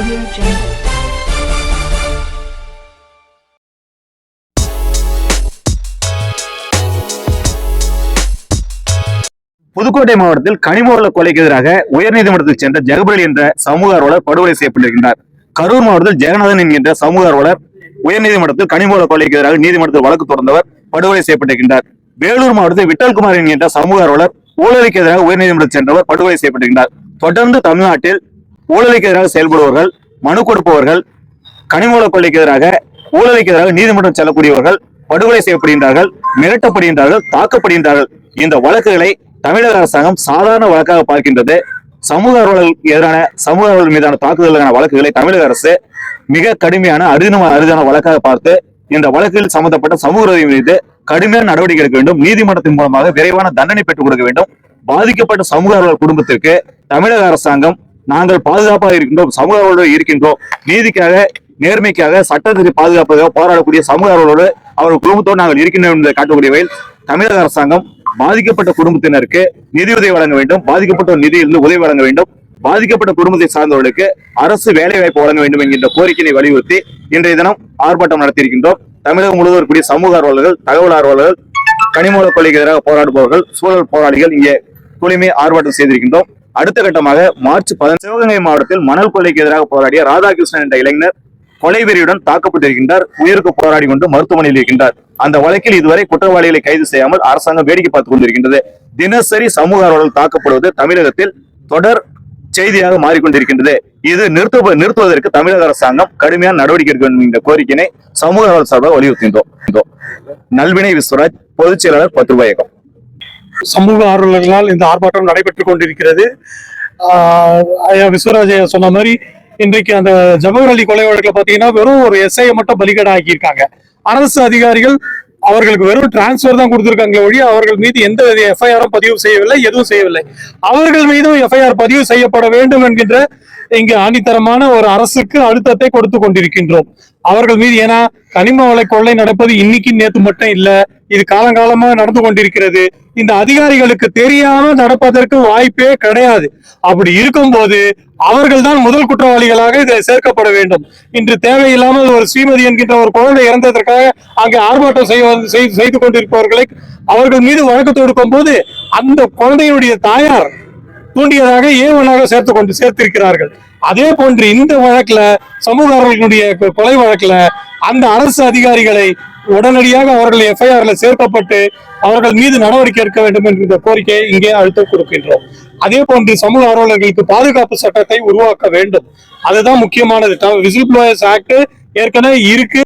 Audio Jungle. Pudukkottai மாவட்டத்தில் கனிமவள கொலைக்கு எதிராக உயர்நீதிமன்றத்தில் சென்ற ஜெகபலி என்ற சமூக ஆர்வலர் படுகொலை செய்யப்பட்டிருக்கின்றார். கரூர் மாவட்டத்தில் ஜெகநாதன் என்கின்ற சமூக ஆர்வலர் உயர்நீதிமன்றத்தில் கனிமவள கொலைக்கு எதிராக நீதிமன்றத்தில் வழக்கு தொடர்ந்தவர் படுகொலை செய்யப்பட்டிருக்கின்றார். வேலூர் மாவட்டத்தில் விட்டல்குமார் என்கின்ற சமூக ஆர்வலர் ஊழலுக்கு எதிராக உயர்நீதிமன்றத்தில் சென்றவர் படுகொலை செய்யப்பட்டிருக்கின்றார். தொடர்ந்து தமிழ்நாட்டில் ஊழலுக்கு எதிராக செயல்படுபவர்கள் மனு கொடுப்பவர்கள் கனிமூல கொள்ளைக்கு எதிராக ஊழலுக்கு எதிராக நீதிமன்றம் செல்லக்கூடியவர்கள் படுகொலை செய்யப்படுகின்றார்கள் மிரட்டப்படுகின்றார்கள் தாக்கப்படுகின்றார்கள். இந்த வழக்குகளை தமிழக அரசாங்கம் சாதாரண வழக்காக பார்க்கின்றது. சமூக ஆர்வலர்களுக்கு எதிரான சமூக ஆர்வலர்கள் மீதான தாக்குதலுக்கான வழக்குகளை தமிழக அரசு மிக கடுமையான அரிதன அரிதான வழக்காக பார்த்து இந்த வழக்கில் சம்பந்தப்பட்ட சமூக மீது கடுமையான நடவடிக்கை எடுக்க வேண்டும். நீதிமன்றத்தின் மூலமாக விரைவான தண்டனை பெற்றுக் கொடுக்க வேண்டும். பாதிக்கப்பட்ட சமூக குடும்பத்திற்கு தமிழக அரசாங்கம் நாங்கள் பாதுகாப்பாக இருக்கின்றோம் சமூக ஆர்வலர்கள் இருக்கின்றோம். நீதிக்காக நேர்மைக்காக சட்டத்திற்கு பாதுகாப்பதாக போராடக்கூடிய சமூக ஆர்வலரோடு அவர் குடும்பத்தோடு நாங்கள் இருக்கின்றோம் என்பதை காட்டக்கூடிய வகையில் தமிழக அரசாங்கம் பாதிக்கப்பட்ட குடும்பத்தினருக்கு நிதியுதவி வழங்க வேண்டும். பாதிக்கப்பட்ட நிதியிலிருந்து உதவி வழங்க வேண்டும். பாதிக்கப்பட்ட குடும்பத்தை சார்ந்தவர்களுக்கு அரசு வேலை வாய்ப்பு வழங்க வேண்டும் என்கின்ற கோரிக்கையை வலியுறுத்தி இன்றைய தினம் ஆர்ப்பாட்டம் நடத்தியிருக்கின்றோம். தமிழகம் முழுவதும் இருக்கக்கூடிய சமூக ஆர்வலர்கள் தகவல் ஆர்வலர்கள் கனிமூல கொள்கைக்கு எதிராக போராடுபவர்கள் சூழல் போராளிகள் இங்கே தூய்மை ஆர்ப்பாட்டம் செய்திருக்கின்றோம். அடுத்த கட்டமாக மார்ச் பதினஞ்சு சிவகங்கை மாவட்டத்தில் மணல் கொலைக்கு எதிராக போராடிய ராதாகிருஷ்ணன் என்ற இளைஞர் கொலைவெறியுடன் தாக்கப்பட்டிருக்கின்றார். உயிருக்கு போராடி கொண்டு மருத்துவமனையில் இருக்கின்றார். அந்த வழக்கில் இதுவரை குற்றவாளிகளை கைது செய்யாமல் அரசாங்கம் வேடிக்கை பார்த்துக் கொண்டிருக்கின்றது. தினசரி சமூக ஆர்வலர்கள் தாக்கப்படுவது தமிழகத்தில் தொடர் செய்தியாக மாறிக்கொண்டிருக்கின்றது. இது நிறுத்த நிறுத்துவதற்கு தமிழக அரசாங்கம் கடுமையான நடவடிக்கை எடுக்க வேண்டும் என்ற கோரிக்கையினை சமூக ஆர்வலர் சார்பாக வலியுறுத்தின்றோம் நல்வினை விஸ்வராஜ் பொதுச் செயலாளர் பத்து ரூபாயகம் சமூக ஆர்வலர்களால் இந்த ஆர்ப்பாட்டம் நடைபெற்றுக் கொண்டிருக்கிறது. ஆஹ் ஐயா விஸ்வராஜ் ஐயா சொன்ன மாதிரி இன்றைக்கு அந்த ஜவஹர் அலி கொலை வழக்கில் பாத்தீங்கன்னா வெறும் ஒரு எஸ்ஐயை மட்டும் பலிகடா ஆக்கியிருக்காங்க அரசு அதிகாரிகள் அவர்களுக்கு வெறும் டிரான்ஸ்பர் தான் கொடுத்துருக்காங்களே ஒழிய அவர்கள் மீது எந்த எஃப்ஐஆரும் பதிவு செய்யவில்லை எதுவும் செய்யவில்லை. அவர்கள் மீதும் எஃப்ஐஆர் பதிவு செய்யப்பட வேண்டும் என்கின்ற இங்கு ஆணித்தரமான ஒரு அரசுக்கு அழுத்தத்தை கொடுத்து கொண்டிருக்கின்றோம். அவர்கள் மீது ஏன்னா கனிம வளை கொள்ளை நடப்பது இன்னைக்கு நேற்று மட்டும் இல்லை இது காலங்காலமா நடந்து கொண்டிருக்கிறது. இந்த அதிகாரிகளுக்கு தெரியாம நடப்பதற்கு வாய்ப்பே கிடையாது. அப்படி இருக்கும்போது அவர்கள் தான் முதல் குற்றவாளிகளாக இதில் சேர்க்கப்பட வேண்டும். இன்று தேவையில்லாமல் ஒரு ஸ்ரீமதி என்கின்ற ஒரு குழந்தை இறந்ததற்காக அங்கே ஆர்ப்பாட்டம் செய்ய வந்து- செய்து செய்து கொண்டிருப்பவர்களை அவர்கள் மீது வழக்கு தொடுக்கும் போது அந்த குழந்தையுடைய தாயார் தூண்டியதாக ஏவனாக சேர்த்து கொண்டு சேர்த்திருக்கிறார்கள். அதே போன்று இந்த வழக்குல சமூக அவர்களுடைய கொலை வழக்குல அந்த அரசு அதிகாரிகளை உடனடியாக அவர்கள் எஃப்ஐஆர்ல சேர்க்கப்பட்டு அவர்கள் மீது நடவடிக்கை எடுக்க வேண்டும் என்ற கோரிக்கையை இங்கே அழுத்தம் கொடுக்கின்றோம். அதே போன்று சமூக ஆர்வலர்களுக்கு பாதுகாப்பு சட்டத்தை உருவாக்க வேண்டும். அதுதான் முக்கியமானது. விசில் ப்ளோயர்ஸ் ஆக்ட் ஏற்கனவே இருக்கு.